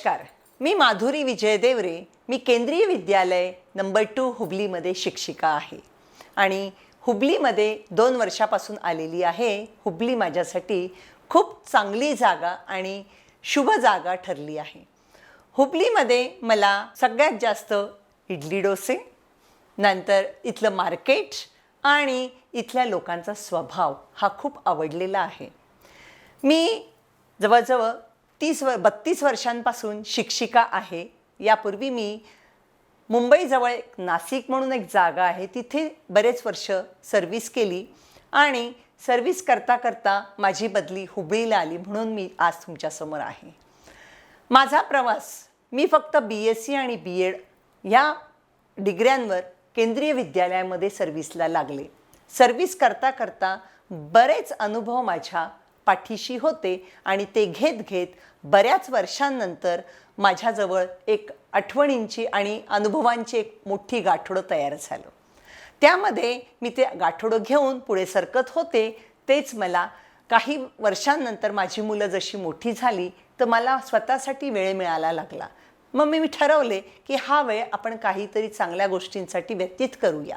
नमस्कार. मी माधुरी विजय देवरे मी केंद्रीय विद्यालय नंबर टू हुबलीमध्ये शिक्षिका आहे. आणि हुबलीमध्ये दोन वर्षापासून आलेली आहे. हुबली माझ्यासाठी खूप चांगली जागा आणि शुभ जागा ठरली आहे. हुबलीमध्ये मला सगळ्यात जास्त इडली डोसे नंतर इथलं मार्केट आणि इथल्या लोकांचा स्वभाव हा खूप आवडलेला आहे. मी जवळजवळ तीस व बत्तीस वर्षांपासून शिक्षिका आहे. यापूर्वी मी मुंबईजवळ एक नाशिक म्हणून एक जागा आहे. तिथे बरेच वर्ष सर्व्हिस केली आणि सर्व्हिस करता करता माझी बदली हुबळीला आली म्हणून मी आज तुमच्यासमोर आहे. माझा प्रवास मी फक्त बी एस सी आणि बी एड ह्या डिग्र्यांवर केंद्रीय विद्यालयामध्ये सर्व्हिसला लागले. सर्व्हिस करता करता बरेच अनुभव माझ्या पाठीशी होते आणि ते घेत घेत बऱ्याच वर्षांनंतर माझ्याजवळ एक आठवणींची आणि अनुभवांची एक मोठी गाठोडं तयार झालं. त्यामध्ये मी ते गाठोडं घेऊन पुढे सरकत होते तेच मला काही वर्षांनंतर माझी मुलं जशी मोठी झाली तर मला स्वतःसाठी वेळ मिळायला लागला. मग मी ठरवले की हा वेळ आपण काहीतरी चांगल्या गोष्टींसाठी व्यतीत करूया.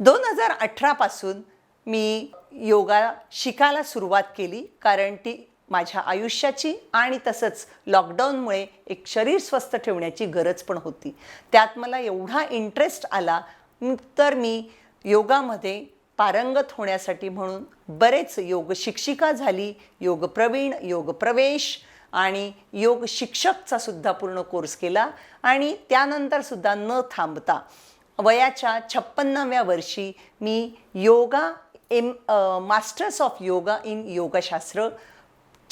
दोन हजार अठरापासून मी योगा शिकायला सुरुवात केली कारण ती माझ्या आयुष्याची आणि तसंच लॉकडाऊनमुळे एक शरीर स्वस्थ ठेवण्याची गरज पण होती. त्यात मला एवढा इंटरेस्ट आला तर मी योगामध्ये पारंगत होण्यासाठी म्हणून बरेच योग शिक्षिका झाली योग प्रवीण योग प्रवेश आणि योग शिक्षकचा सुद्धा पूर्ण कोर्स केला आणि त्यानंतर सुद्धा न थांबता वयाच्या छप्पन्नाव्या वर्षी मी yoga M masters of yoga in योगशास्त्र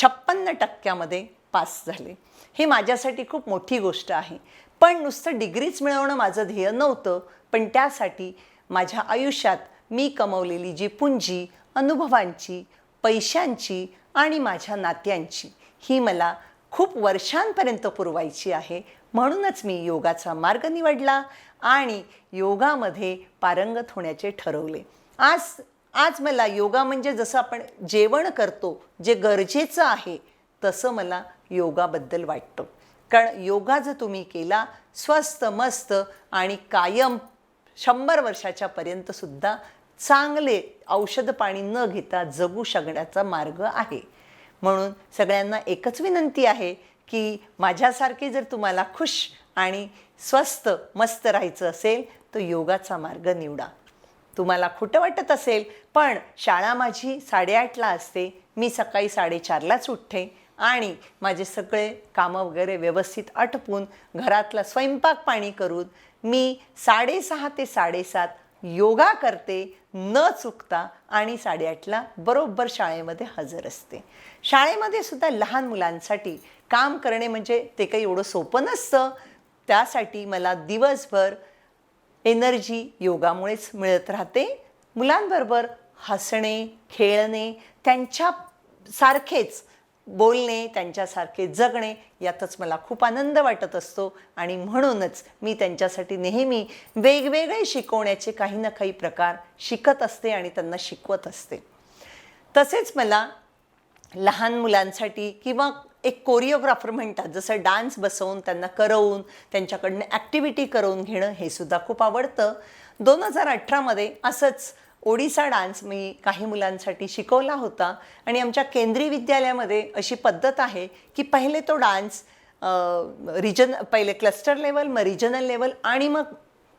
छप्पन्न टक्क्यामध्ये पास झाले. हे माझ्यासाठी खूप मोठी गोष्ट आहे. पण नुसतं डिग्रीच मिळवणं माझं ध्येय नव्हतं. पण त्यासाठी माझ्या आयुष्यात मी कमवलेली जी पुंजी अनुभवांची पैशांची आणि माझ्या नात्यांची ही मला खूप वर्षांपर्यंत पुरवायची आहे. म्हणूनच मी योगाचा मार्ग निवडला आणि योगामध्ये पारंगत होण्याचे ठरवले. आज आज मला योगा म्हणजे जसं आपण जेवण करतो जे गरजेचं आहे तसं मला योगाबद्दल वाटतं. कारण योगा जर तुम्ही केला स्वस्त मस्त आणि कायम शंभर वर्षाच्या पर्यंतसुद्धा चांगले औषध पाणी न घेता जगू शकण्याचा मार्ग आहे. म्हणून सगळ्यांना एकच विनंती आहे की माझ्यासारखे जर तुम्हाला खुश आणि स्वस्त मस्त राहायचं असेल तर योगाचा मार्ग निवडा. तुम्हाला खोटं वाटत असेल पण शाळा माझी साडेआठला असते. मी सकाळी साडेचारलाच उठते आणि माझे सगळे कामं वगैरे व्यवस्थित आटपून घरातला स्वयंपाक पाणी करून मी साडेसहा ते साडेसात योगा करते न चुकता आणि साडेआठला बरोबर शाळेमध्ये हजर असते. शाळेमध्ये सुद्धा लहान मुलांसाठी काम करणे म्हणजे ते काही एवढं सोपं नसतं. त्यासाठी मला दिवसभर एनर्जी योगामुळेच मिळत राहते. मुलांबरोबर हसणे खेळणे त्यांच्या सारखेच बोलणे त्यांच्यासारखे जगणे यातच मला खूप आनंद वाटत असतो. आणि म्हणूनच मी त्यांच्यासाठी नेहमी वेगवेगळे शिकवण्याचे काही ना काही प्रकार शिकत असते आणि त्यांना शिकवत असते. तसेच मला लहान मुलांसाठी किंवा एक कोरिओग्राफर म्हणतात जसं डान्स बसवून त्यांना करवून त्यांच्याकडनं ॲक्टिव्हिटी करवून घेणं हे सुद्धा खूप आवडतं. दोन हजार अठरामध्ये असंच ओडिसा डान्स मी काही मुलांसाठी शिकवला होता आणि आमच्या केंद्रीय विद्यालयामध्ये अशी पद्धत आहे की पहिले तो डान्स रिजन पहिले क्लस्टर लेवल मग रिजनल लेवल आणि मग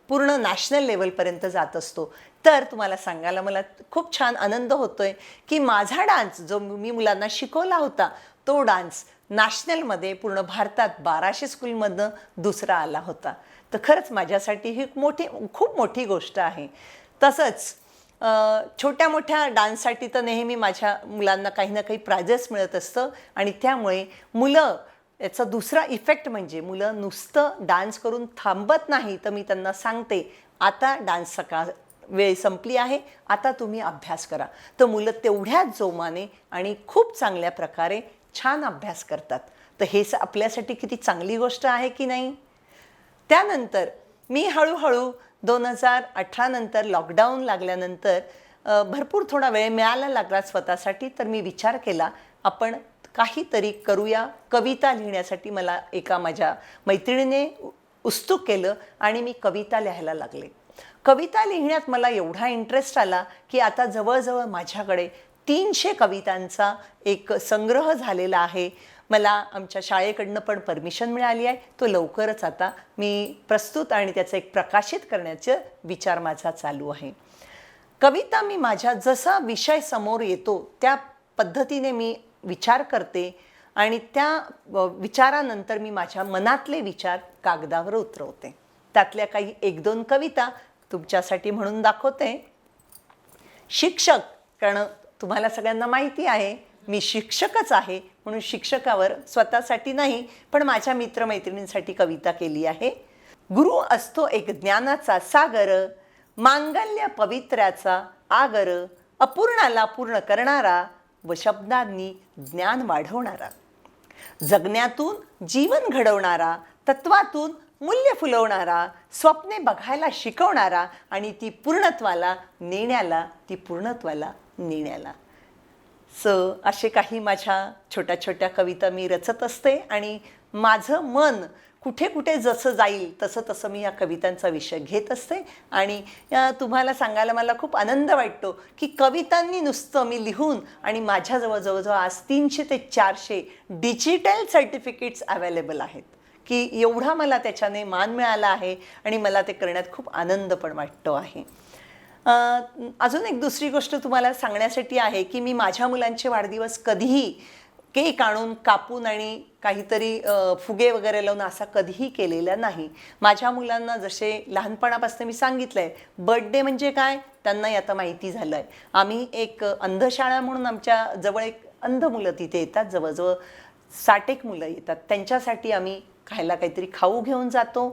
पूर्ण नॅशनल लेवलपर्यंत जात असतो. तर तुम्हाला सांगायला मला खूप छान आनंद होतोय की माझा डान्स जो मी मुलांना शिकवला होता तो डान्स नॅशनलमध्ये पूर्ण भारतात बाराशे स्कूलमधनं दुसरा आला होता. तर खरंच माझ्यासाठी ही मोठी खूप मोठी गोष्ट आहे. तसंच छोट्या मोठ्या डान्ससाठी तर नेहमी माझ्या मुलांना काही ना काही प्राइजेस मिळत असतं आणि त्यामुळे मुलं याचा दुसरा इफेक्ट म्हणजे मुलं नुसतं डान्स करून थांबत नाही तर मी त्यांना सांगते आता डान्स सकाळ वेळ संपली आहे आता तुम्ही अभ्यास करा. तर मुलं तेवढ्याच जोमाने आणि खूप चांगल्या प्रकारे छान अभ्यास करतात. तर हे आपल्यासाठी किती चांगली गोष्ट आहे की नाही? त्यानंतर मी हळूहळू दोन हजार अठरानंतर लॉकडाऊन लागल्यानंतर भरपूर थोडा वेळ मिळायला लागला स्वतःसाठी तर मी विचार केला आपण काहीतरी करूया. कविता लिहिण्यासाठी मला एका माझ्या मैत्रिणीने उ- उत्सुक केलं आणि मी कविता लिहायला लागले. कविता लिहिण्यात मला एवढा इंटरेस्ट आला की आता जवळजवळ माझ्याकडे तीनशे कवितांचा एक संग्रह झालेला आहे. मला आमच्या शाळेकडनं पण परमिशन मिळाली आहे. तो लवकरच आता मी प्रस्तुत आणि त्याचं एक प्रकाशित करण्याचं विचार माझा चालू आहे. कविता मी माझ्या जसा विषय समोर येतो त्या पद्धतीने मी विचार करते आणि त्या विचारानंतर मी माझ्या मनातले विचार कागदावर उतरवते. त्यातल्या काही एक दोन कविता तुमच्यासाठी म्हणून दाखवते. शिक्षक कारण तुम्हाला सगळ्यांना माहिती आहे मी शिक्षकच आहे म्हणून शिक्षकावर स्वतःसाठी नाही पण माझ्या मित्रमैत्रिणींसाठी कविता केली आहे. गुरु असतो एक ज्ञानाचा सागर मांगल्य पवित्र्याचा आगर अपूर्णाला पूर्ण करणारा व शब्दांनी ज्ञान वाढवणारा जगण्यातून जीवन घडवणारा तत्वातून मूल्य फुलवणारा स्वप्ने बघायला शिकवणारा आणि ती पूर्णत्वाला नेण्याला ती पूर्णत्वाला नेण्याला. स असे काही माझ्या छोट्या छोट्या कविता मी रचत असते आणि माझं मन कुठे कुठे जसं जाईल तसं तसं मी या कवितांचा विषय घेत असते. आणि तुम्हाला सांगायला मला खूप आनंद वाटतो की कवितांनी नुसतं मी लिहून आणि माझ्याजवळ जवळजवळ आज तीनशे ते चारशे डिजिटल सर्टिफिकेट्स अवेलेबल आहेत. की एवढा मला त्याच्याने मान मिळाला आहे आणि मला ते करण्यात खूप आनंद पण वाटतो आहे. अजून एक दुसरी गोष्ट तुम्हाला सांगण्यासाठी आहे की मी माझ्या मुलांचे वाढदिवस कधीही केक आणून कापून आणि काहीतरी फुगे वगैरे लावून असा कधीही केलेला नाही. माझ्या मुलांना जसे लहानपणापासून मी सांगितलं आहे बर्थडे म्हणजे काय? त्यांनाही आता माहिती झालं आहे आम्ही एक अंधशाळा म्हणून आमच्या जवळ एक अंध मुलं तिथे येतात. जवळजवळ साठेक मुलं येतात. त्यांच्यासाठी आम्ही खायला काहीतरी खाऊ घेऊन जातो.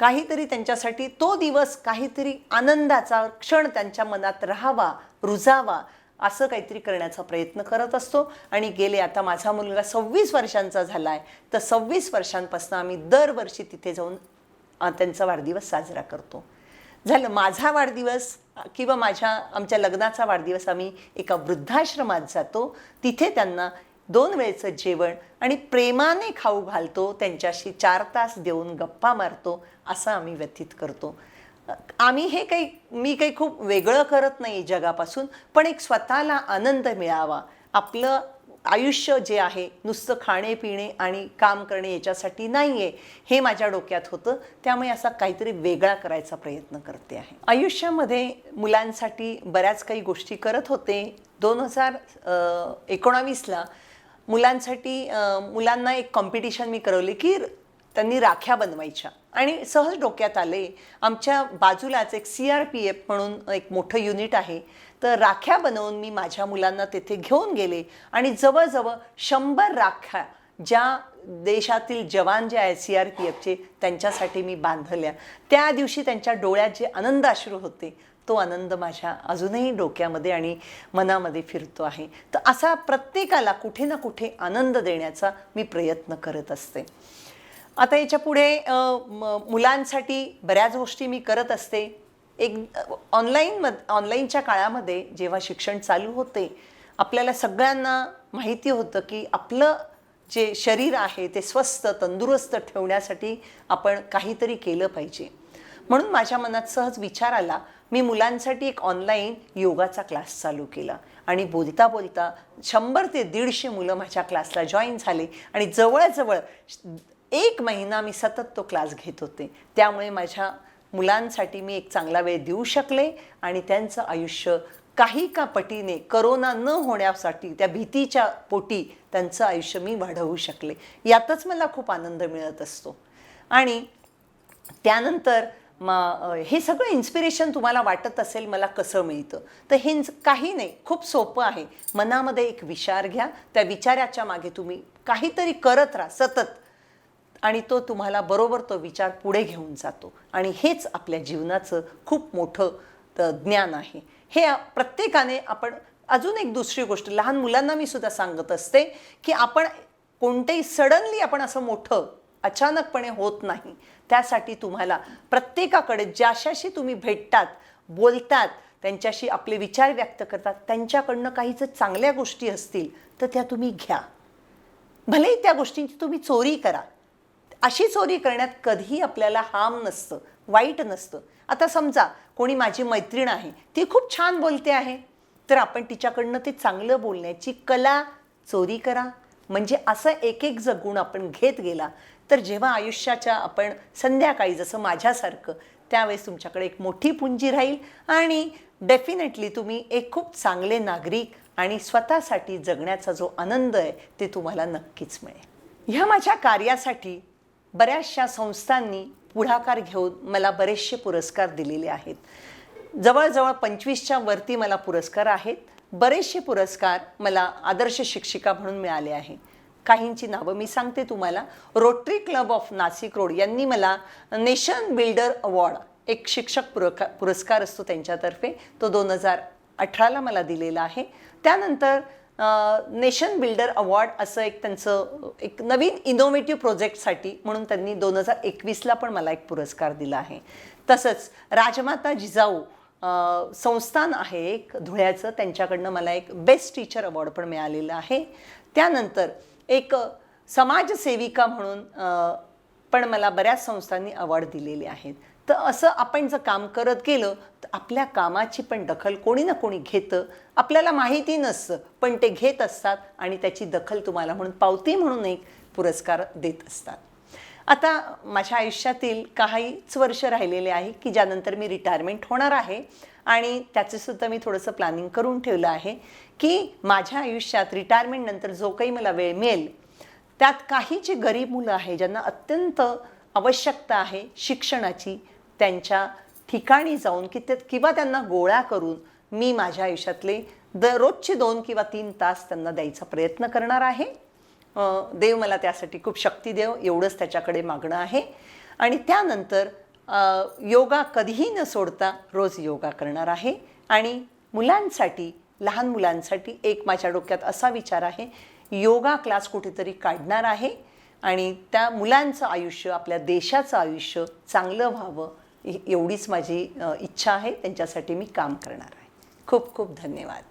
काहीतरी त्यांच्यासाठी तो दिवस काहीतरी आनंदाचा क्षण त्यांच्या मनात राहावा रुजावा. असं काहीतरी करण्याचा प्रयत्न करत असतो. आणि गेले आता माझा मुलगा सव्वीस वर्षांचा झाला आहे तर सव्वीस वर्षांपासून आम्ही दरवर्षी तिथे जाऊन त्यांचा वाढदिवस साजरा करतो. झालं माझा वाढदिवस किंवा माझ्या आमच्या लग्नाचा वाढदिवस आम्ही एका वृद्धाश्रमात जातो. तिथे त्यांना दोन वेळचं जेवण आणि प्रेमाने खाऊ घालतो. त्यांच्याशी चार तास देऊन गप्पा मारतो. असं आम्ही व्यतीत करतो. आम्ही हे काही मी काही खूप वेगळं करत नाही जगापासून पण एक स्वतःला आनंद मिळावा. आपलं आयुष्य जे आहे नुसतं खाणे पिणे आणि काम करणे याच्यासाठी नाही आहे हे माझ्या डोक्यात होतं. त्यामुळे असा काहीतरी वेगळा करायचा प्रयत्न करते आहे. आयुष्यामध्ये मुलांसाठी बऱ्याच काही गोष्टी करत होते. दोन हजार एकोणावीसला मुलांसाठी मुलांना एक कॉम्पिटिशन मी करवले की त्यांनी राख्या बनवायच्या. आणि सहज डोक्यात आले आमच्या बाजूलाच एक सी आर पी एफ म्हणून एक मोठं युनिट आहे. तर राख्या बनवून मी माझ्या मुलांना तेथे घेऊन गेले आणि जवळजवळ शंभर राख्या ज्या देशातील जवान जे आहेत सी आर पी एफचे त्यांच्यासाठी मी बांधल्या. त्या दिवशी त्यांच्या डोळ्यात जे आनंद अश्रू होते तो आनंद माझ्या अजूनही डोक्यामध्ये आणि मनामध्ये फिरतो आहे. तर असा प्रत्येकाला कुठे ना कुठे आनंद देण्याचा मी प्रयत्न करत असते. आता याच्यापुढे म- मुलांसाठी बऱ्याच गोष्टी मी करत असते. एक ऑनलाईन मध ऑनलाईनच्या काळामध्ये जेव्हा शिक्षण चालू होते आपल्याला सगळ्यांना माहिती होतं की आपलं जे शरीर आहे ते स्वस्थ तंदुरुस्त ठेवण्यासाठी आपण काहीतरी केलं पाहिजे. म्हणून माझ्या मनात सहज विचार आला मी मुलांसाठी एक ऑनलाईन योगाचा क्लास चालू केला. आणि बोलता बोलता शंभर ते दीडशे मुलं माझ्या क्लासला जॉईन झाले आणि जवळजवळ एक महिना मी सतत तो क्लास घेत होते. त्यामुळे माझ्या मुलांसाठी मी एक चांगला वेळ देऊ शकले आणि त्यांचं आयुष्य काही का पटीने करोना न होण्यासाठी त्या भीतीच्या पोटी त्यांचं आयुष्य मी वाढवू शकले. यातच मला खूप आनंद मिळत असतो. आणि त्यानंतर मग हे सगळं इन्स्पिरेशन तुम्हाला वाटत असेल मला कसं मिळतं? तर हे काही नाही. खूप सोपं आहे. मनामध्ये एक विचार घ्या. त्या विचाराच्या मागे तुम्ही काहीतरी करत राहा सतत. आणि तो तुम्हाला बरोबर तो विचार पुढे घेऊन जातो. आणि हेच आपल्या जीवनाचं खूप मोठं ज्ञान आहे. हे प्रत्येकाने आपण अजून एक दुसरी गोष्ट लहान मुलांना मी सुद्धा सांगत असते की आपण कोणतेही सडनली आपण असं मोठं अचानकपणे होत नाही. त्यासाठी तुम्हाला प्रत्येकाकडे ज्याशाशी तुम्ही भेटतात बोलतात त्यांच्याशी आपले विचार व्यक्त करतात त्यांच्याकडनं काही जर चांगल्या गोष्टी असतील तर त्या तुम्ही घ्या. भलेही त्या गोष्टींची तुम्ही चोरी करा. अशी चोरी करण्यात कधीही आपल्याला हाम नसतं वाईट नसतं. आता समजा कोणी माझी मैत्रीण आहे ती खूप छान बोलते आहे. तर आपण तिच्याकडनं ते चांगलं बोलण्याची कला चोरी करा. म्हणजे असं एक एक जर गुण आपण घेत गेला तर जेव्हा आयुष्याच्या आपण संध्याकाळी जसं माझ्यासारखं त्यावेळेस तुमच्याकडे एक मोठी पुंजी राहील आणि डेफिनेटली तुम्ही एक खूप चांगले नागरिक आणि स्वतःसाठी जगण्याचा जो आनंद आहे ते तुम्हाला नक्कीच मिळेल. ह्या माझ्या कार्यासाठी बऱ्याचशा संस्थांनी पुढाकार घेऊन मला बरेचसे पुरस्कार दिलेले आहेत. जवळजवळ पंचवीसच्या वरती मला पुरस्कार आहेत. बरेचसे पुरस्कार मला आदर्श शिक्षिका म्हणून मिळाले आहे. काहींची नावं मी सांगते तुम्हाला. Rotary club of Nashik road यांनी मला नेशन बिल्डर अवॉर्ड एक शिक्षक पुरका पुरस्कार असतो त्यांच्यातर्फे तो दोन हजार अठराला मला दिलेला आहे. त्यानंतर नेशन बिल्डर अवॉर्ड असं एक त्यांचं एक नवीन इनोव्हेटिव्ह प्रोजेक्टसाठी म्हणून त्यांनी दोन हजार एकवीसला पण मला एक पुरस्कार दिला आहे. तसंच राजमाता जिजाऊ संस्थान आहे एक धुळ्याचं. त्यांच्याकडनं मला एक बेस्ट टीचर अवॉर्ड पण मिळालेलं आहे. त्यानंतर एक समाजसेविका म्हणून पण मला बऱ्याच संस्थांनी अवॉर्ड दिलेले आहेत. तर असं आपण जर काम करत गेलं तर आपल्या कामाची पण दखल कोणी ना कोणी घेतं. आपल्याला माहिती नसतं पण ते घेत असतात आणि त्याची दखल तुम्हाला म्हणून पावती म्हणून एक पुरस्कार देत असतात. आता माझ्या आयुष्यातील काहीच वर्ष राहिलेले आहे की ज्यानंतर मी रिटायरमेंट होणार आहे आणि त्याचंसुद्धा मी थोडंसं प्लॅनिंग करून ठेवलं आहे की माझ्या आयुष्यात रिटायरमेंटनंतर जो काही मला वेळ मिळेल त्यात काही जे गरीब मुलं आहे ज्यांना अत्यंत आवश्यकता आहे शिक्षणाची त्यांच्या ठिकाणी जाऊन की ते किंवा त्यांना गोळा करून मी माझ्या आयुष्यातले दररोजचे दोन किंवा तीन तास त्यांना द्यायचा प्रयत्न करणार आहे. देव मला त्यासाठी खूप शक्ती देव एवढंच त्याच्याकडे मागणं आहे. आणि त्यानंतर योगा कधीही न सोडता रोज योगा करणार आहे. आणि मुलांसाठी लहान मुलांसाठी एक माझ्या डोक्यात असा विचार आहे योगा क्लास कुठेतरी काढणार आहे. आणि त्या मुलांचं आयुष्य आपल्या देशाचं आयुष्य चांगलं व्हावं एवढीच माझी इच्छा आहे. त्यांच्यासाठी मी काम करणार आहे. खूप खूप धन्यवाद.